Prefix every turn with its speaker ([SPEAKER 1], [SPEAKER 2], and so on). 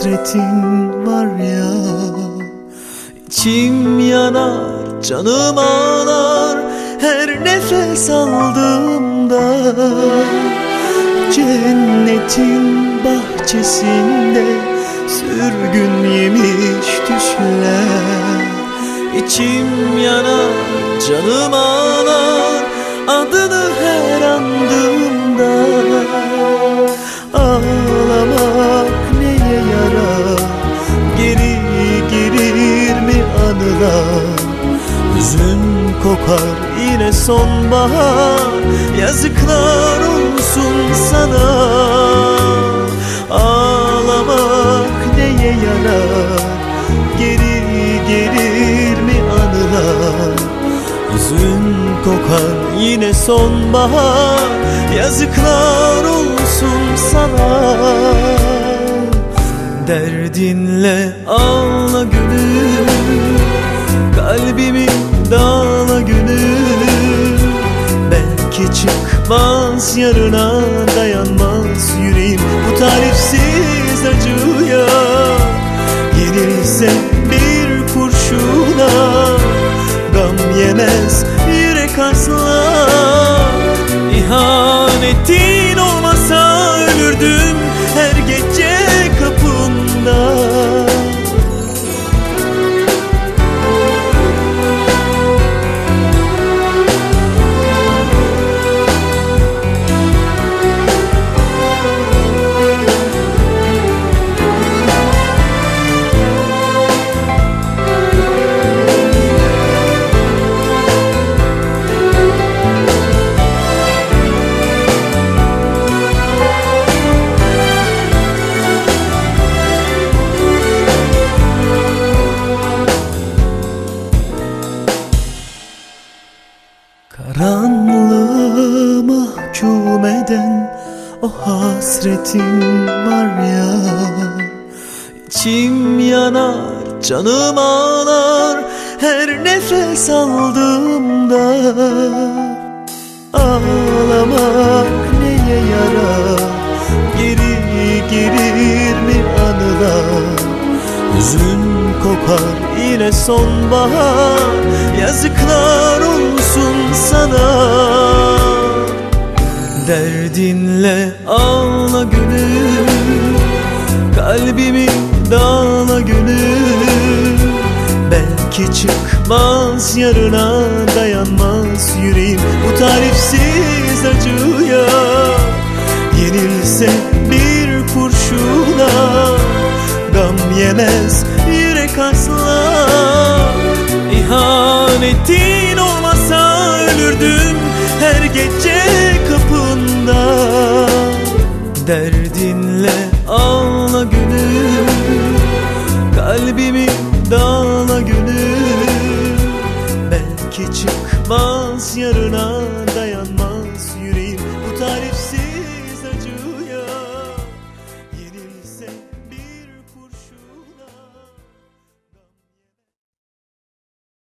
[SPEAKER 1] hasretin var ya İçim yanar, canım ağlar Her nefes aldığımda Cennetin bahçesinde Sürgün yemiş düşler. İçim yanar, canım ağlar Adını kokar yine sonbahar. Yazıklar olsun sana. Ağlamak neye yarar? Geri gelir mi anılar? Hüzün kokar yine sonbahar. Yazıklar olsun sana. Derdinle ağla gönül çıkmaz yarına dayanmaz yüreğim. Bu tarifsiz acıya Yenilse bir kurşuna Gam yemez yürek asla İhanetin Karanlığı mahkum eden o hasretin var ya. İçim yanar, canım ağlar her nefes aldığımda kokar yine sonbahar. Yazıklar olsun sana. Derdinle ağla gönül Kalbimi dağla gönül. Belki çıkmaz yarına dayanmaz yüreğim. Bu tarifsiz acıya Yenilse bir kurşuna Gam yemez gece kapında. Derdinle ağla gönül Kalbimi dağla gönül. Belki çıkmaz yarına tarifsiz